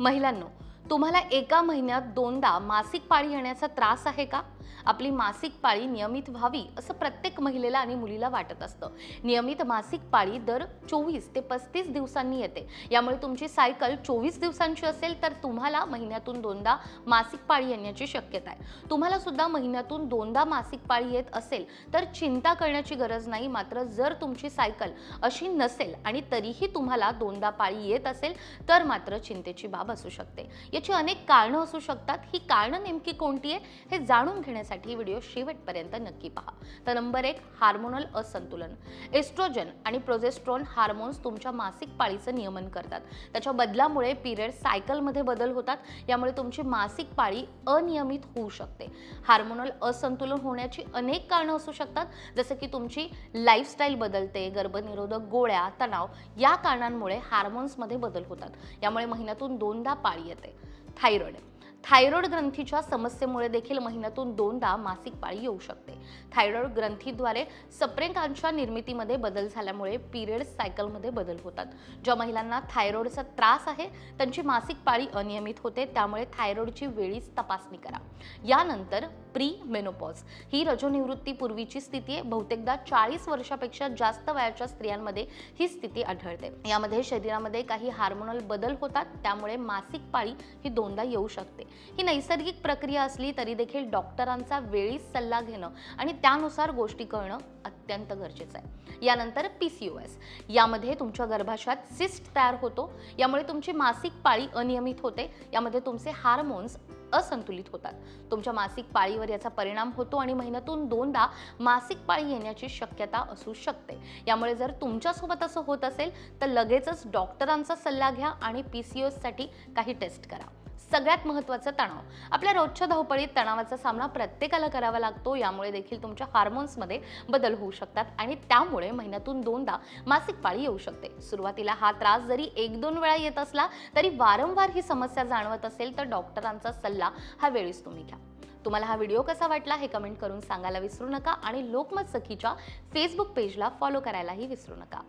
महिलांनो तुम्हाला एका महिन्यात दोनदा मासिक पाळी येण्याचा त्रास आहे का? आपली मासिक पाळी नियमित व्हावी असं प्रत्येक महिलेला आणि मुलीला वाटत असतं. नियमित मासिक पाळी दर चोवीस ते पस्तीस दिवसांनी येते. यामुळे तुमची सायकल चोवीस दिवसांची असेल तर तुम्हाला महिन्यातून दोनदा मासिक पाळी येण्याची शक्यता आहे. तुम्हाला सुद्धा महिन्यातून दोनदा मासिक पाळी येत असेल तर चिंता करण्याची गरज नाही. मात्र जर तुमची सायकल अशी नसेल आणि तरीही तुम्हाला दोनदा पाळी येत असेल तर मात्र चिंतेची बाब असू शकते. याची अनेक कारणं असू शकतात. ही कारणं नेमकी कोणती आहे हे जाणून घेण्यासाठी व्हिडिओ शेवटपर्यंत नक्की पहा. तर नंबर एक हार्मोनल असंतुलन. एस्ट्रोजन आणि प्रोजेस्ट्रॉन हार्मोन्स तुमच्या मासिक पाळीचं नियमन करतात. त्याच्या बदलामुळे पिरियड सायकलमध्ये बदल होतात. यामुळे तुमची मासिक पाळी अनियमित होऊ शकते. हार्मोनल असंतुलन होण्याची अनेक कारणं असू शकतात. जसं की तुमची लाईफस्टाईल बदलते गर्भनिरोधक गोळ्या तणाव या कारणांमुळे हार्मोन्समध्ये बदल होतात. यामुळे महिन्यातून दोनदा पाळी येते. थायरॉइड थायरॉइड ग्रंथीच्या समस्येमुळे देखील महिन्यातून दोनदा मासिक पाळी येऊ शकते. थायरॉइड ग्रंथीद्वारे सप्रेकांच्या निर्मितीमध्ये बदल झाल्यामुळे पिरियड सायकलमध्ये बदल होतात. ज्या महिलांना थायरॉइडचा त्रास आहे त्यांची मासिक पाळी अनियमित होते त्यामुळे थायरॉइडची वेळीच तपासणी करा. यानंतर प्री मेनोपॉज ही रजोनिवृत्तीपूर्वीची स्थिती आहे. बहुतेकदा चाळीस वर्षापेक्षा जास्त वयाच्या स्त्रियांमध्ये ही स्थिती आढळते. यामध्ये शरीरामध्ये काही हार्मोनल बदल होतात त्यामुळे मासिक पाळी ही दोनदा येऊ शकते. ही नैसर्गिक प्रक्रिया असली तरी देखील डॉक्टरांचा वेळीच सल्ला घेणं आणि त्यानुसार गोष्टी कळणं अत्यंत गरजेचं आहे. यानंतर पी सी ओ एस यामध्ये तुमच्या गर्भाशयात सिस्ट तयार होतो. यामुळे तुमची मासिक पाळी अनियमित होते. यामध्ये तुमचे हार्मोन्स असंतुलित होतात. तुमच्या मासिक पाळीवर याचा परिणाम होतो आणि महिन्यातून दोनदा मासिक पाळी येण्याची शक्यता असू शकते. यामुळे जर तुमच्यासोबत असं होत असेल तर लगेचच डॉक्टरांचा सल्ला घ्या आणि पी सी ओ एससाठी काही टेस्ट करा. सगळ्यात महत्त्वाचा तणाव. आपल्या रोजच्या धावपळीत तणावाचा सामना प्रत्येकाला करावा लागतो. यामुळे देखील तुमच्या हार्मोन्समध्ये बदल होऊ शकतात आणि त्यामुळे महिन्यातून दोनदा मासिक पाळी येऊ शकते. सुरुवातीला हा त्रास जरी एक दोन वेळा येत असला तरी वारंवार ही समस्या जाणवत असेल तर डॉक्टरांचा सल्ला हा वेळीच तुम्ही घ्या. तुम्हाला हा व्हिडिओ कसा वाटला हे कमेंट करून सांगायला विसरू नका आणि लोकमत सखीच्या फेसबुक पेजला फॉलो करायलाही विसरू नका.